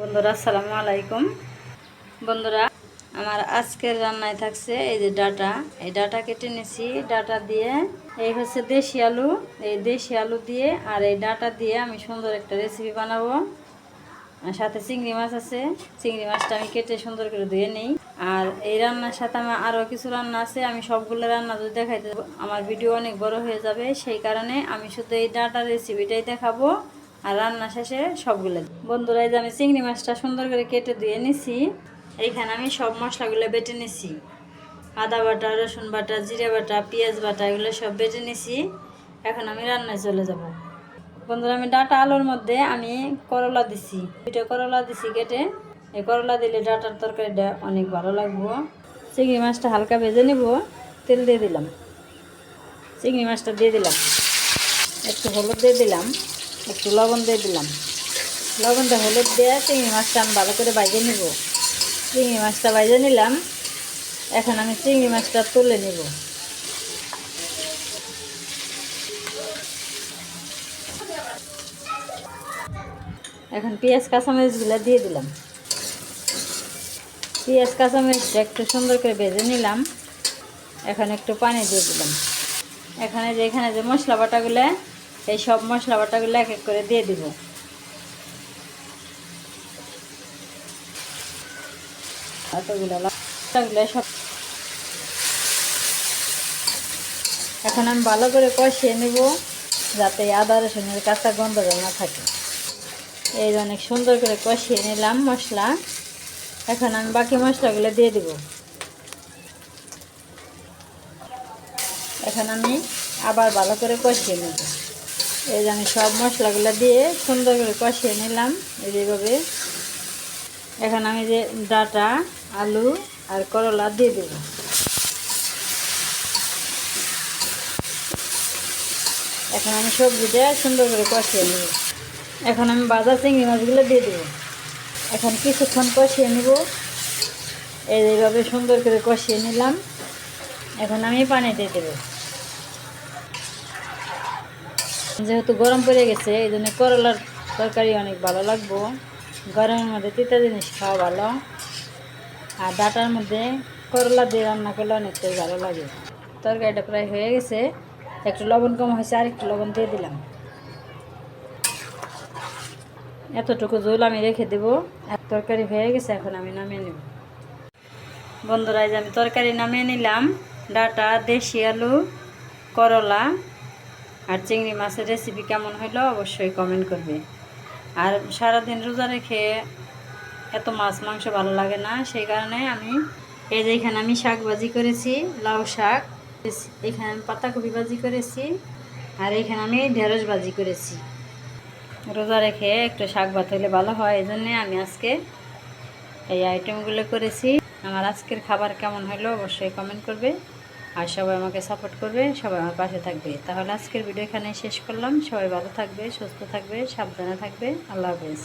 বন্ধুরা, আসসালামু আলাইকুম। বন্ধুরা, আমার আজকের রান্নায় থাকছে এই যে ডাটা। এই ডাটা কেটে নিছি ডাটা দিয়ে এই হচ্ছে দেশি আলু। এই দেশি আলু দিয়ে আর এই ডাটা দিয়ে আমি সুন্দর একটা রেসিপি বানাবো। আর সাথে চিংড়ি মাছ আছে। চিংড়ি মাছটা আমি কেটে সুন্দর করে ধুয়ে নিই। আর এই রান্নার সাথে আমার আরও কিছু রান্না আছে। আমি সবগুলো রান্না যদি দেখাইতে আমার ভিডিও অনেক বড় হয়ে যাবে। সেই কারণে আমি শুধু এই ডাটা রেসিপিটাই দেখাবো। আর রান্না শেষে সবগুলো বন্ধুরা, এই যে আমি চিংড়ি মাছটা সুন্দর করে কেটে ধুয়ে নিছি। এইখানে আমি সব মশলাগুলো বেটে নিছি। আদা বাটা, রসুন বাটা, জিরে বাটা, পেঁয়াজ বাটা, এগুলো সব বেটে নিছি। এখন আমি রান্নায় চলে যাব। বন্ধুরা, আমি ডাটা আলুর মধ্যে আমি করলা দিছি। দুটো করলা দিছি কেটে। এই করলা দিলে ডাটার তরকারিটা অনেক ভালো লাগবো। চিংড়ি মাছটা হালকা ভেজে নিব। তেল দিয়ে দিলাম। চিংড়ি মাছটা দিয়ে দিলাম। একটু হলুদ দিয়ে দিলাম। একটু লবণ দিয়ে দিলাম। লবণটা হলুদ দিয়ে চিংড়ি মাছটা আমি ভালো করে বাইজে নিব। চিংড়ি মাছটা বাইজে নিলাম। এখন আমি চিংড়ি মাছটা তুলে নিব। এখন পেঁয়াজ কাঁচামরিচগুলো দিয়ে দিলাম। পেঁয়াজ, কাঁচামরিচটা একটু সুন্দর করে ভেজে নিলাম। এখন একটু পানি দিয়ে দিলাম। এখানে যে এখানে যে মশলা বাটাগুলো এই সব মশলা বাটাগুলো এক এক করে দিয়ে দিব। সব এখন আমি ভালো করে কষিয়ে নেব, যাতে আদা রসুনের কাঁচা গন্ধ না থাকে। এই অনেক সুন্দর করে কষিয়ে নিলাম মশলা। এখন আমি বাকি মশলাগুলো দিয়ে দিব। এখন আমি আবার ভালো করে কষিয়ে নেব। এই আমি সব মশলাগুলো দিয়ে সুন্দর করে কষিয়ে নিলাম এইভাবে। এখন আমি যে ডাটা, আলু আর করলা দিয়ে দেব। এখন আমি সবজিটা সুন্দর করে কষিয়ে নেব। এখন আমি বাজার চিংড়ি মাছগুলো দিয়ে দেবো। এখন কিছুক্ষণ কষিয়ে নিব। এইভাবে সুন্দর করে কষিয়ে নিলাম। এখন আমি পানি দিয়ে দেবো। যেহেতু গরম পড়ে গেছে, এই জন্য করলার তরকারি অনেক ভালো লাগবো। গরমের মধ্যে তিতা জিনিস খাওয়া ভালো। আর ডাটার মধ্যে করলা দিয়ে রান্না করলে অনেকটাই ভালো লাগে। তরকারিটা প্রায় হয়ে গেছে। একটু লবণ কম হয়েছে আর একটু লবণ দিয়ে দিলাম। এতটুকু জল আমি রেখে দেব। তরকারি হয়ে গেছে, এখন আমি নামিয়ে নেব। বন্ধুরা আমি তরকারি নামিয়ে নিলাম। ডাটা, দেশি আলু, করলা আর চিংড়ি মাছের রেসিপি কেমন হলো অবশ্যই কমেন্ট করবে। আর সারাদিন রোজা রেখে এত মাছ মাংস ভালো লাগে না, সেই কারণে আমি এই যে এখানে আমি শাক ভাজি করেছি, লাউ শাক, এখানে আমি পাতাকপি ভাজি করেছি, আর এখানে আমি ঢেঁড়স ভাজি করেছি। রোজা রেখে একটু শাক ভাত হলে ভালো হয় এই জন্যে আমি আজকে এই আইটেমগুলো করেছি। আমার আজকের খাবার কেমন হলো অবশ্যই কমেন্ট করবে। আর সবাই আমাকে সাপোর্ট করবে, সবাই আমার পাশে থাকবে। তাহলে আজকের ভিডিও এখানে শেষ করলাম। সবাই ভালো থাকবে, সুস্থ থাকবে, সাবধানে থাকবে। আল্লাহ হাফেজ।